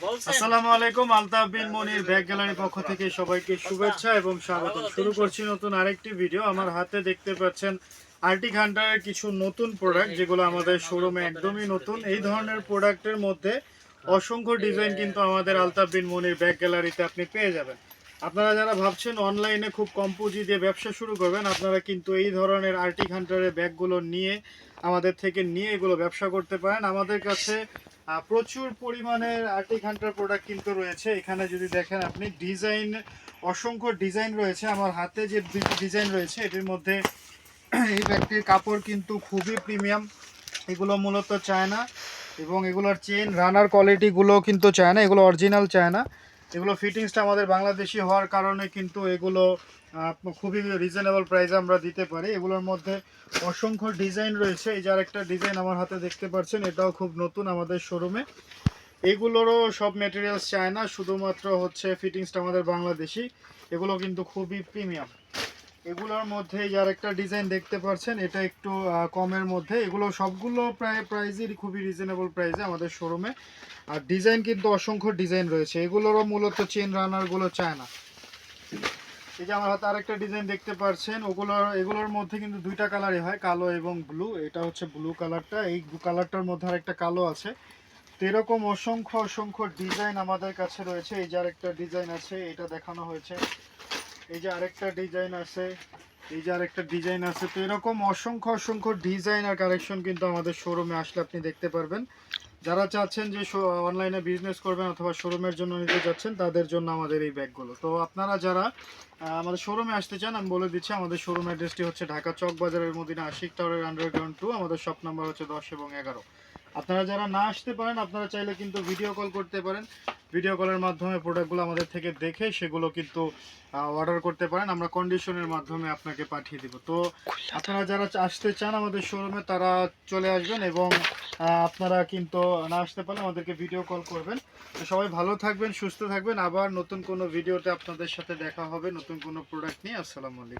আসসালামু আলাইকুম, আলতাফ বিন মনির ব্যাগ গ্যালারির পক্ষ থেকে সবাইকে শুভেচ্ছা এবং স্বাগত শুরু করছি নতুন আরেকটি ভিডিও। আমার হাতে দেখতে পাচ্ছেন আর্টিক হান্টারের কিছু নতুন প্রোডাক্ট যেগুলো আমাদের শোরুমে একদমই নতুন। এই ধরনের প্রোডাক্টের মধ্যে অসংখ্য ডিজাইন কিন্তু আমাদের আলতাফ বিন মনির ব্যাগ গ্যালারিতে আপনি পেয়ে যাবেন। আপনারা যারা ভাবছেন অনলাইনে খুব কম পুঁজি দিয়ে ব্যবসা শুরু করবেন, আপনারা কিন্তু এই ধরনের আর্টিক হান্টারের ব্যাগগুলো নিয়ে আমাদের থেকে নিয়ে এগুলো ব্যবসা করতে পারেন। আমাদের কাছে প্রচুর পরিমাণের আর্টিক হান্টার প্রোডাক্ট কিন্তু রয়েছে। এখানে যদি দেখেন আপনি ডিজাইন অসংখ্য ডিজাইন রয়েছে। আমার হাতে যে ডিজাইন রয়েছে, এটির মধ্যে এই ব্যাগটির কাপড় কিন্তু খুবই প্রিমিয়াম এগুলো মূলত চায় না এবং এগুলোর চেন রানার কোয়ালিটিগুলো কিন্তু চায় না এগুলো অরিজিনাল চায়না। এগুলো ফিটিংসটা আমাদের বাংলাদেশি হওয়ার কারণে কিন্তু এগুলো খুবই রিজনেবল প্রাইসে আমরা দিতে পারি। এগুলোর মধ্যে অসংখ্য ডিজাইন রয়েছে। এই যার একটা ডিজাইন আমার হাতে দেখতে পাচ্ছেন, এটাও খুব নতুন আমাদের শোরুমে এগুলোরও সব মেটেরিয়ালস চায় না শুধুমাত্র হচ্ছে ফিটিংসটা আমাদের বাংলাদেশি। এগুলো কিন্তু খুবই প্রিমিয়াম এগুলোর মধ্যে যার একটা ডিজাইন দেখতে পাচ্ছেন, এটা একটু কমের মধ্যে। এগুলো সবগুলো প্রায় প্রাইজই খুবই রিজনেবল প্রাইসে আমাদের শোরুমে আর ডিজাইন কিন্তু অসংখ্য ডিজাইন রয়েছে। এগুলোরও মূলত চেন রানারগুলো চায় না। এই যে আমার হাতে আরেকটা ডিজাইন দেখতে পাচ্ছেন ওগুলোর এগুলোর মধ্যে কিন্তু দুইটা কালারই হয়, কালো এবং ব্লু এটা হচ্ছে ব্লু কালারটা এই কালারটার মধ্যে আরেকটা কালো আছে। তো এরকম অসংখ্য অসংখ্য ডিজাইন আমাদের কাছে রয়েছে। এই যে আরেকটা ডিজাইন আছে, এটা দেখানো হয়েছে। এই যে আরেকটা ডিজাইন আছে, এই যে আরেকটা ডিজাইন আছে। তো এরকম অসংখ্য অসংখ্য ডিজাইন আর কালেকশন কিন্তু আমাদের শোরুমে আসলে আপনি দেখতে পারবেন। যারা চাচ্ছেন যে অনলাইনে বিজনেস করবেন অথবা শোরুমের জন্য নিতে যাচ্ছেন, তাদের জন্য আমাদের এই ব্যাগগুলো। তো আপনারা যারা আমাদের শোরুমে আসতে চান, আমি বলে দিচ্ছি, আমাদের শোরুম অ্যাড্রেসটি হচ্ছে ঢাকা চক বাজারের মদিনা আশিক টাওয়ারের আন্ডারগ্রাউন্ড টু আমাদের শপ নাম্বার হচ্ছে দশ এবং এগারো। আপনারা যারা না আসতে পারেন, আপনারা চাইলে কিন্তু ভিডিও কল করতে পারেন। ভিডিও কলের মাধ্যমে প্রোডাক্টগুলো আমাদের থেকে দেখে সেগুলো কিন্তু অর্ডার করতে পারেন। আমরা কন্ডিশনের মাধ্যমে আপনাকে পাঠিয়ে দিব। তো আপনারা যারা আসতে চান আমাদের শোরুমে তারা চলে আসবেন এবং আপনারা কিন্তু না আসতে পারলে আমাদেরকে ভিডিও কল করবেন। তো সবাই ভালো থাকবেন, সুস্থ থাকবেন। আবার নতুন কোনো ভিডিওতে আপনাদের সাথে দেখা হবে, নতুন কোনো প্রোডাক্ট নিয়ে। আসসালামু আলাইকুম।